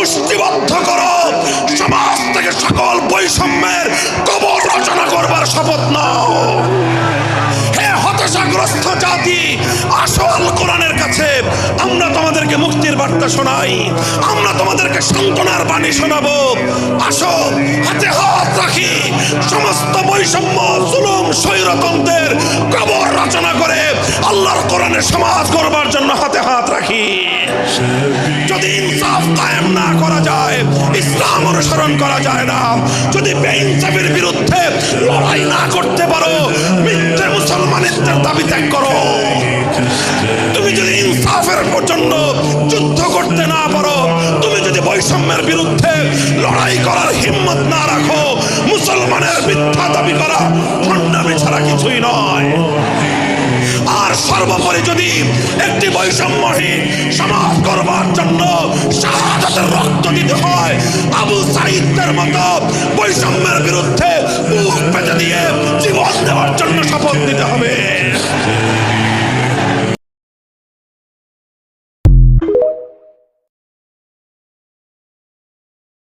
গোষ্ঠীবদ্ধ করো। সমাজ থেকে সকল বৈষম্যের কবর রচনা করবার শপথ নাও। হতাশাগ্রস্ত জাতি, আসল কোরআনের কাছে আমরা তোমাদেরকে মুক্তির বার্তা শোনাই। আমরা তোমাদেরকে সান্ত্বনার বাণী শোনাবো। আসো, হাতে হাত রাখি। সমস্ত বৈষম্য, জুলুম, স্বৈরতন্ত্রের কবর রচনা করে আল্লাহর কোরআনের সমাজ করবার জন্য হাতে হাত রাখি। কায়েম না করা যায়, ইসলাম অনুসরণ করা যায় না। যদি বেইনসাফের বিরুদ্ধে লড়াই না করতে পারো, মিথ্যে মুসলমানের দাবি ত্যাগ করো। তুমি যদি ইনসাফের জন্য যুদ্ধ করতে না পারো, তুমি যদি বৈষম্যের বিরুদ্ধে লড়াই করার হিম্মত না রাখো, মুসলমানের মিথ্যা দাবি করা ছাড়া কিছুই নয়। যদি একটি বৈষম্যহীন সমাজ করবার জন্য শাহাদাতের রক্ত দিতে হয়, আবু সাইদদের মতো বৈষম্যের বিরুদ্ধে মুখ পেতে দিয়ে জীবন দেওয়ার জন্য শপথ নিতে হবে।